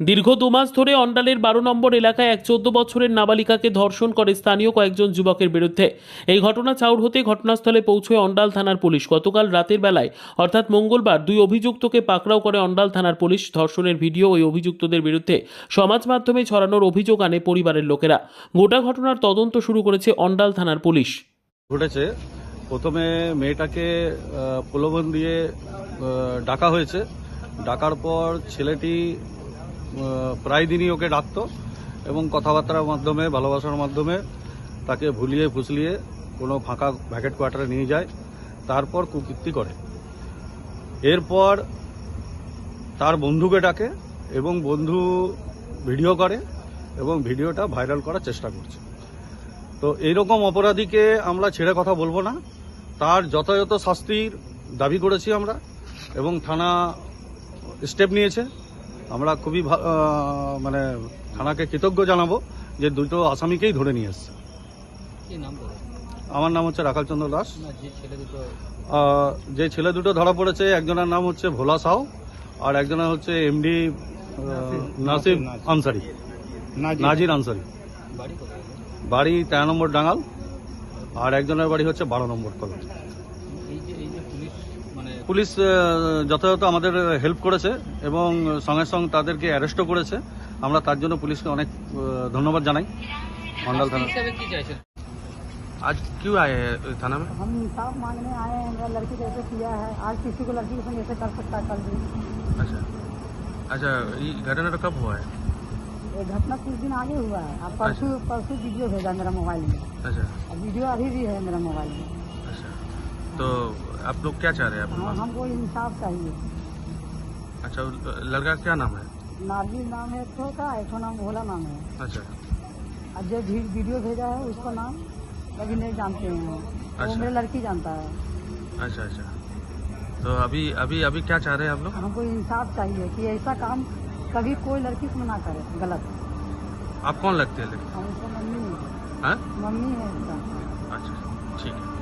দীর্ঘ দুমাস ধরে অন্ডালের বারো নম্বর এলাকায় এক চোদ্দ বছরের নাবালিকাকে ধর্ষণ করে স্থানীয় কয়েকজন যুবকের বিরুদ্ধে। এই ঘটনা চাউর হতে ঘটনাস্থলে পৌঁছয় অন্ডাল থানার পুলিশ। গতকাল রাতের বেলায়, অর্থাৎ মঙ্গলবার, দুই অভিযুক্তকে পাকড়াও করে অন্ডাল থানার পুলিশ ধর্ষণের ভিডিও ওই অভিযুক্তদের বিরুদ্ধে সমাজ মাধ্যমে ছড়ানোর অভিযোগ আনে পরিবারের লোকেরা। গোটা ঘটনার তদন্ত শুরু করেছে অন্ডাল থানার পুলিশ। ঘটেছে। প্রথমে মেয়েটাকে প্রলোভন দিয়ে ডাকা হয়েছে। ডাকার পর ছেলেটি প্রায় দিনই ওকে ডাকতো এবং কথাবার্তার মাধ্যমে, ভালোবাসার মাধ্যমে তাকে ভুলিয়ে ফুসলিয়ে কোনো ফাঁকা ভ্যাকেট কোয়ার্টারে নিয়ে যায়, তারপর কুকীর্তি করে। এরপর তার বন্ধুকে ডাকে এবং বন্ধু ভিডিও করে এবং ভিডিওটা ভাইরাল করার চেষ্টা করছে। তো এইরকম অপরাধীকে আমরা ছেড়ে কথা বলব না। তার যথাযথ শাস্তির দাবি করেছি আমরা এবং থানা স্টেপ নিয়েছে। আমরা খুবই মানে থানাকে কৃতজ্ঞ জানাব যে দুটো আসামিকেই ধরে নিয়ে এসছে। আমার নাম হচ্ছে রাখাল চন্দ্র দাস। যে ছেলে দুটো ধরা পড়েছে একজনের নাম হচ্ছে ভোলা সাউ আর একজনের হচ্ছে এমডি নাসিব আনসারি। নাজির। আনসারি। বাড়ি তেরো নম্বর ডাঙ্গাল আর একজনের বাড়ি হচ্ছে বারো নম্বর কলোনি এই যে এই যে পুলিশ মানে পুলিশ আহ, যথাযথ আমাদের হেল্প করেছে এবং সঙ্গে সঙ্গে তাদেরকে অ্যারেস্টও করেছে আমরা তার জন্য পুলিশকে অনেক আহ, ধন্যবাদ জানাই মন্ডল শাস্তি থানা হিসাবে কি চাইছেন आज क्यों आए हैं थाना में हम इंसाफ मांगने आए हैं मेरा लड़की को ऐसे किया है आज किसी को लड़की के संग ऐसे कर सकता है कल भी अच्छा अच्छा ये घटना कब हुआ है ये घटना कुछ दिन आगे हुआ है अब परसों परसों वीडियो भेजा मेरा मोबाइल में अच्छा और वीडियो अभी भी है मेरा मोबाइल में अच्छा तो आप लोग क्या चाह रहे हैं हाँ हमको इंसाफ चाहिए। अच्छा लड़का क्या नाम है? नारजी नाम है ठो का ठो नाम भोला नाम है। अच्छा। और जो वीडियो भेजा है उसका नाम अभी नहीं जानते हैं वो। अच्छा। मेरी लड़की जानता है। अच्छा अच्छा। तो अभी अभी अभी क्या चाह रहे हैं आप लोग? हमको इंसाफ चाहिए कि ऐसा काम कभी कोई लड़की से ना करे गलत। आप कौन लगते हैं लेकिन हम उसको मम्मी है। हाँ? मम्मी है अच्छा ठीक है।